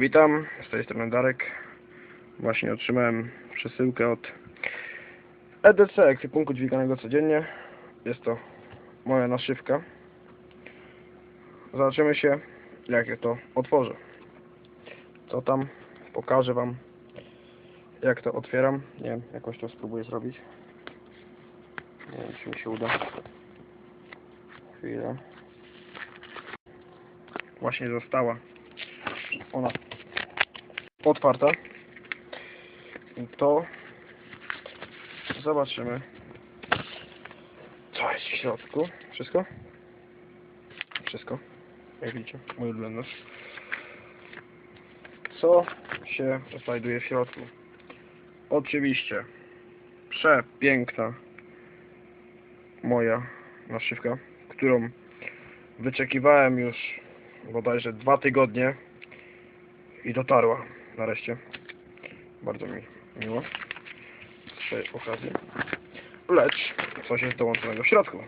Witam, z tej strony Darek. Właśnie otrzymałem przesyłkę od EDC, ekwipunku dźwiganego codziennie. Jest to moja naszywka. Zobaczymy się, jak ja to otworzę. Co tam? Pokażę Wam, jak to otwieram. Nie wiem, jakoś to spróbuję zrobić. Nie wiem, czy mi się uda. Chwilę. Właśnie została ona otwarta. To zobaczymy co jest w środku. Wszystko? Wszystko. Jak widzicie, mój ulubiony. Co się znajduje w środku? Oczywiście przepiękna moja naszywka, którą wyczekiwałem już bodajże dwa tygodnie i dotarła nareszcie. Bardzo mi miło z tej okazji. Lecz coś jest dołączonego w środku.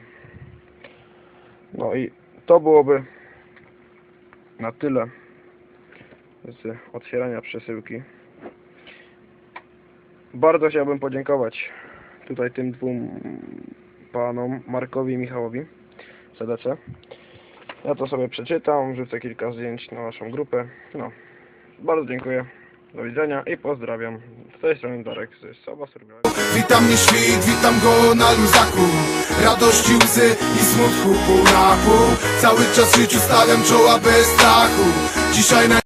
No i to byłoby na tyle z otwierania przesyłki. Bardzo chciałbym podziękować tutaj tym dwóm panom, Markowi i Michałowi z EDC. Ja to sobie przeczytam, wrzucę kilka zdjęć na naszą grupę. No, bardzo dziękuję. Do widzenia i pozdrawiam. Z tej strony Darek z Soba. Witam mnie świt, witam go na luzaku Radości, łzy i smutku Cały czas życiu stawiam czoła bez strachu Dzisiaj na